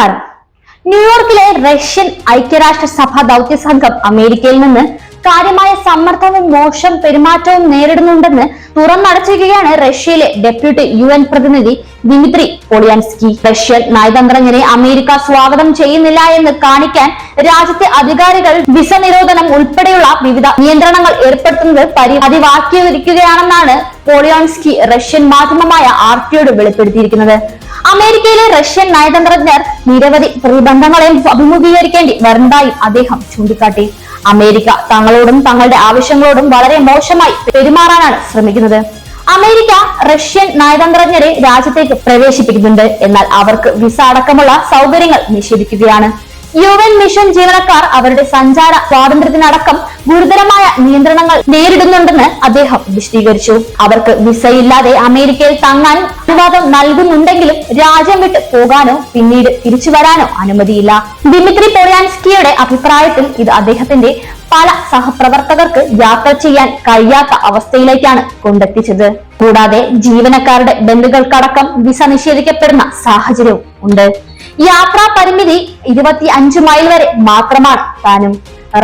നമസ്കാരം ന്യൂയോർക്കിലെ റഷ്യൻ ഐക്യരാഷ്ട്ര സഭ ദൗത്യ സംഘം അമേരിക്കയിൽ നിന്ന് കാര്യമായ സമ്മർദ്ദവും മോശം പെരുമാറ്റവും നേരിടുന്നുണ്ടെന്ന് തുറന്നടച്ചിരിക്കുകയാണ് റഷ്യയിലെ ഡെപ്യൂട്ടി യു എൻ പ്രതിനിധി ദിമിത്രി പൊളിയാൻസ്കി. റഷ്യൻ നയതന്ത്രജ്ഞനെ അമേരിക്ക സ്വാഗതം ചെയ്യുന്നില്ല എന്ന് കാണിക്കാൻ രാജ്യത്തെ അധികാരികൾ വിസ നിരോധനം ഉൾപ്പെടെയുള്ള വിവിധ നിയന്ത്രണങ്ങൾ ഏർപ്പെടുത്തുന്നത് പരിപാതിവാക്കിയിരിക്കുകയാണെന്നാണ് പോളിയോൺസ്കി റഷ്യൻ മാധ്യമമായ ആർട്ടിയോട് വെളിപ്പെടുത്തിയിരിക്കുന്നത്. അമേരിക്കയിലെ റഷ്യൻ നയതന്ത്രജ്ഞർ നിരവധി പ്രതിബന്ധങ്ങളെയും അഭിമുഖീകരിക്കേണ്ടി വരുന്നതായും അദ്ദേഹം ചൂണ്ടിക്കാട്ടി. അമേരിക്ക തങ്ങളോടും തങ്ങളുടെ ആവശ്യങ്ങളോടും വളരെ മോശമായി പെരുമാറാനാണ് ശ്രമിക്കുന്നത്. അമേരിക്ക റഷ്യൻ നയതന്ത്രജ്ഞരെ രാജ്യത്തേക്ക് പ്രവേശിപ്പിക്കുന്നുണ്ട്. എന്നാൽ അവർക്ക് വിസ അടക്കമുള്ള സൗകര്യങ്ങൾ നിഷേധിക്കുകയാണ്. യു എൻ മിഷൻ ജീവനക്കാർ അവരുടെ സഞ്ചാര സ്വാതന്ത്ര്യത്തിനടക്കം ഗുരുതരമായ നിയന്ത്രണങ്ങൾ നേരിടുന്നുണ്ടെന്ന് അദ്ദേഹം വിശദീകരിച്ചു. അവർക്ക് വിസയില്ലാതെ അമേരിക്കയിൽ തങ്ങാൻ അനുവാദം നൽകുന്നുണ്ടെങ്കിലും രാജ്യം വിട്ട് പോകാനോ പിന്നീട് തിരിച്ചു വരാനോ അനുമതിയില്ല. ദിമിത്രി പൊളിയാൻസ്കിയുടെ അഭിപ്രായത്തിൽ ഇത് അദ്ദേഹത്തിന്റെ പല സഹപ്രവർത്തകർക്ക് യാത്ര ചെയ്യാൻ കഴിയാത്ത അവസ്ഥയിലേക്കാണ് കൊണ്ടെത്തിച്ചത്. കൂടാതെ ജീവനക്കാരുടെ ബന്ധുക്കൾക്കടക്കം വിസ നിഷേധിക്കപ്പെടുന്ന സാഹചര്യവും ഉണ്ട്. യാത്രാ പരിമിതി ഇരുപത്തി അഞ്ച് മൈൽ വരെ മാത്രമാണ്. താനും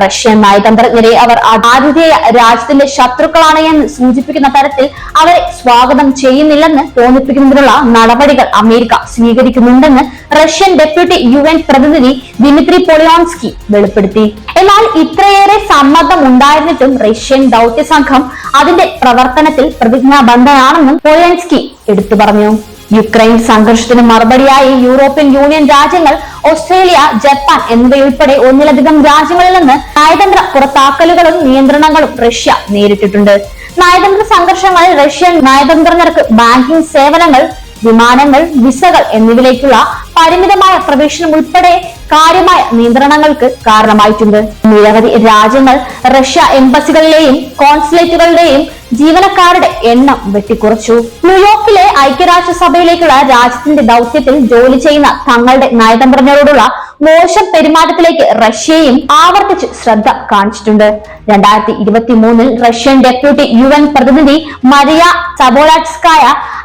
റഷ്യൻ നയതന്ത്രജ്ഞരെ അവർ ആതിഥേയ രാജ്യത്തിന്റെ ശത്രുക്കളാണ് എന്ന് സൂചിപ്പിക്കുന്ന തരത്തിൽ അവരെ സ്വാഗതം ചെയ്യുന്നില്ലെന്ന് തോന്നിപ്പിക്കുന്നതിനുള്ള നടപടികൾ അമേരിക്ക സ്വീകരിക്കുന്നുണ്ടെന്ന് റഷ്യൻ ഡെപ്യൂട്ടി യു എൻ പ്രതിനിധി ദിമിത്രി പൊളിയോൺസ്കി വെളിപ്പെടുത്തി. എന്നാൽ ഇത്രയേറെ സമ്മർദ്ദം ഉണ്ടായിരുന്നിട്ടും റഷ്യൻ ദൗത്യ സംഘം അതിന്റെ പ്രവർത്തനത്തിൽ പ്രതിജ്ഞാബദ്ധനാണെന്നും പൊളിയോൺസ്കി എടുത്തു പറഞ്ഞു. യുക്രൈൻ സംഘർഷത്തിന് മറുപടിയായി യൂറോപ്യൻ യൂണിയൻ രാജ്യങ്ങൾ ഓസ്ട്രേലിയ ജപ്പാൻ എന്നിവയുൾപ്പെടെ ഒന്നിലധികം രാജ്യങ്ങളിൽ നിന്ന് നയതന്ത്ര പുറത്താക്കലുകളും നിയന്ത്രണങ്ങളും റഷ്യ നേരിട്ടിട്ടുണ്ട്. നയതന്ത്ര സംഘർഷങ്ങൾ റഷ്യൻ നയതന്ത്രജ്ഞർക്ക് ബാങ്കിംഗ് സേവനങ്ങൾ വിമാനങ്ങൾ വിസകൾ എന്നിവയിലേക്കുള്ള പരിമിതമായ പ്രവേശനം ഉൾപ്പെടെ കാര്യമായ നിയന്ത്രണങ്ങൾക്ക് കാരണമായിട്ടുണ്ട്. നിരവധി രാജ്യങ്ങൾ റഷ്യ എംബസികളിലെയും കോൺസുലേറ്റുകളുടെയും ജീവനക്കാരുടെ എണ്ണം വെട്ടിക്കുറച്ചു. ന്യൂയോർക്കിലെ ഐക്യരാഷ്ട്രസഭയിലേക്കുള്ള രാജ്യത്തിന്റെ ദൗത്യത്തിൽ ജോലി ചെയ്യുന്ന തങ്ങളുടെ നയതന്ത്രജ്ഞരോടുള്ള മോശം പെരുമാറ്റത്തിലേക്ക് റഷ്യയും ആവർത്തിച്ച് ശ്രദ്ധ കാണിച്ചിട്ടുണ്ട്. രണ്ടായിരത്തി ഇരുപത്തി മൂന്നിൽ റഷ്യൻ ഡെപ്യൂട്ടി യു എൻ പ്രതിനിധി മരിയ ചബോലാറ്റ്സ്കായ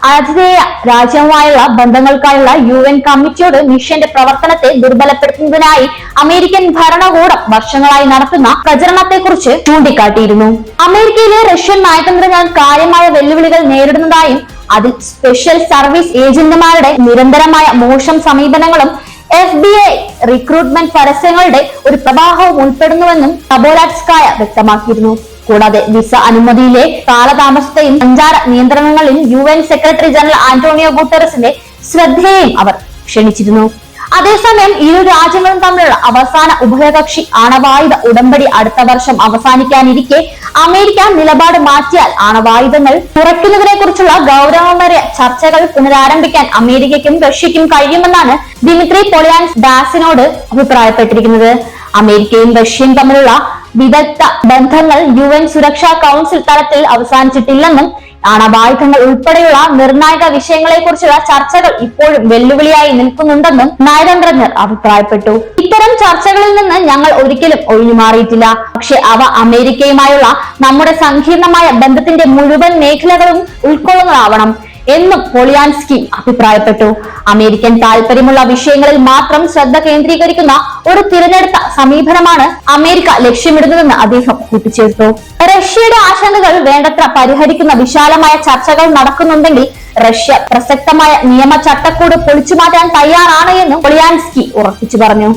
ആതിഥേയ രാജ്യവുമായുള്ള ബന്ധങ്ങൾക്കായുള്ള യു എൻ കമ്മിറ്റിയോട് മിഷന്റെ പ്രവർത്തനത്തെ ദുർബലപ്പെടുത്തുന്നതിനായി അമേരിക്കൻ ഭരണകൂടം വർഷങ്ങളായി നടത്തുന്ന പ്രചരണത്തെക്കുറിച്ച് ചൂണ്ടിക്കാട്ടിയിരുന്നു. അമേരിക്കയിലെ റഷ്യൻ നയതന്ത്രജ്ഞർ കാര്യമായ വെല്ലുവിളികൾ നേരിടുന്നതായും അതിൽ സ്പെഷ്യൽ സർവീസ് ഏജന്റുമാരുടെ നിരന്തരമായ മോശം സമീപനങ്ങളും എഫ് ബി ഐ റിക്രൂട്ട്മെന്റ് പരസ്യങ്ങളുടെ ഒരു പ്രവാഹവും ഉൾപ്പെടുന്നുവെന്നും തബോലാറ്റ്സ്കായ വ്യക്തമാക്കിയിരുന്നു. കൂടാതെ വിസ അനുമതിയിലെ കാലതാമസത്തെയും സഞ്ചാര നിയന്ത്രണങ്ങളിൽ U N secretary general Antonio ഗുട്ടറസിന്റെ ശ്രദ്ധയെയും അവർ ക്ഷണിച്ചിരുന്നു. അതേസമയം ഇരു രാജ്യങ്ങളും തമ്മിലുള്ള അവസാന ഉഭയകക്ഷി ആണവായുധ ഉടമ്പടി അടുത്ത വർഷം അവസാനിക്കാനിരിക്കെ അമേരിക്ക നിലപാട് മാറ്റിയാൽ ആണവായുധങ്ങൾ കുറയ്ക്കുന്നതിനെ കുറിച്ചുള്ള ഗൗരവമേറിയ ചർച്ചകൾ പുനരാരംഭിക്കാൻ അമേരിക്കയ്ക്കും റഷ്യയ്ക്കും കഴിയുമെന്നാണ് ദിമിത്രി പൊളിയാൻസ് ഡാസിനോട് അഭിപ്രായപ്പെട്ടിരിക്കുന്നത്. അമേരിക്കയും റഷ്യയും തമ്മിലുള്ള വിദഗ്ധ ബന്ധങ്ങൾ യു എൻ സുരക്ഷാ കൗൺസിൽ തലത്തിൽ അവസാനിച്ചിട്ടില്ലെന്നും ആണവായുധങ്ങൾ ഉൾപ്പെടെയുള്ള നിർണായക വിഷയങ്ങളെക്കുറിച്ചുള്ള ചർച്ചകൾ ഇപ്പോഴും വെല്ലുവിളിയായി നിൽക്കുന്നുണ്ടെന്നും നയതന്ത്രജ്ഞർ അഭിപ്രായപ്പെട്ടു. ഇത്തരം ചർച്ചകളിൽ നിന്ന് ഞങ്ങൾ ഒരിക്കലും ഒഴിഞ്ഞു മാറിയിട്ടില്ല. പക്ഷെ അവ അമേരിക്കയുമായുള്ള നമ്മുടെ സങ്കീർണമായ ബന്ധത്തിന്റെ മുഴുവൻ മേഖലകളും ഉൾക്കൊള്ളുന്നതാവണം. എന്നും പൊളിയാൻസ്കി അഭിപ്രായപ്പെട്ടു. അമേരിക്കൻ താല്പര്യമുള്ള വിഷയങ്ങളിൽ മാത്രം ശ്രദ്ധ കേന്ദ്രീകരിക്കുന്ന ഒരു തിരഞ്ഞെടുത്ത സമീപനമാണ് അമേരിക്ക ലക്ഷ്യമിടുന്നതെന്ന് അദ്ദേഹം കൂട്ടിച്ചേർത്തു. റഷ്യയുടെ ആശങ്കകൾ വേണ്ടത്ര പരിഹരിക്കുന്ന വിശാലമായ ചർച്ചകൾ നടക്കുന്നുണ്ടെങ്കിൽ റഷ്യ പ്രസക്തമായ നിയമ ചട്ടക്കൂട് പൊളിച്ചു മാറ്റാൻ തയ്യാറാണ് എന്നും പൊളിയാൻസ്കി ഉറപ്പിച്ചു പറഞ്ഞു.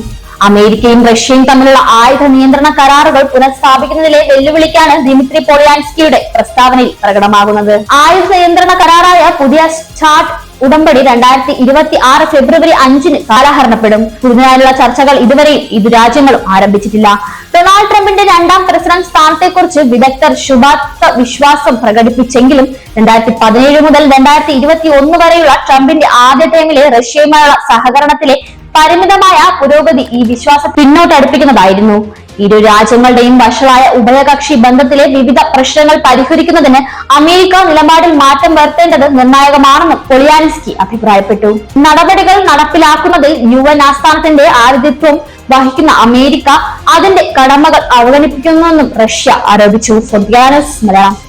അമേരിക്കയും റഷ്യയും തമ്മിലുള്ള ആയുധ നിയന്ത്രണ കരാറുകൾ പുനഃസ്ഥാപിക്കുന്നതിലെ വെല്ലുവിളിക്കാണ് ദിമിത്രി പോളിയാൻസ്കിയുടെ പ്രസ്താവനയിൽ പ്രകടമാകുന്നത്. ആയുധ നിയന്ത്രണ കരാറായ പുതിയ സ്റ്റാർട്ട് ഉടമ്പടി രണ്ടായിരത്തി ഇരുപത്തി ആറ് ഫെബ്രുവരി അഞ്ചിന് കാലഹരണപ്പെടും. പുതുതായുള്ള ചർച്ചകൾ ഇതുവരെയും ഇരു രാജ്യങ്ങളും ആരംഭിച്ചിട്ടില്ല. ഡൊണാൾഡ് ട്രംപിന്റെ രണ്ടാം പ്രസിഡന്റ് സ്ഥാനത്തെക്കുറിച്ച് വിദഗ്ധർ ശുഭാപ്ത വിശ്വാസം പ്രകടിപ്പിച്ചെങ്കിലും രണ്ടായിരത്തി പതിനേഴ് മുതൽ രണ്ടായിരത്തി ഇരുപത്തി ഒന്ന് വരെയുള്ള ട്രംപിന്റെ ആദ്യ ടൈമിലെ റഷ്യയുമായുള്ള സഹകരണത്തിലെ പരിമിതമായ പുരോഗതി ഈ വിശ്വാസം പിന്നോട്ടടുപ്പിക്കുന്നതായിരുന്നു. ഇരു രാജ്യങ്ങളുടെയും വഷളായ ഉഭയകക്ഷി ബന്ധത്തിലെ വിവിധ പ്രശ്നങ്ങൾ പരിഹരിക്കുന്നതിന് അമേരിക്ക നിലപാടിൽ മാറ്റം വരുത്തേണ്ടത് നിർണായകമാണെന്നും പൊളിയാൻസ്കി അഭിപ്രായപ്പെട്ടു. നടപടികൾ നടപ്പിലാക്കുന്നതിൽ യു എൻ ആസ്ഥാനത്തിന്റെ ആതിഥ്യത്വം വഹിക്കുന്ന അമേരിക്ക അതിന്റെ കടമകൾ അവഗണിപ്പിക്കുന്നുവെന്നും റഷ്യ ആരോപിച്ചു. മലയാളം.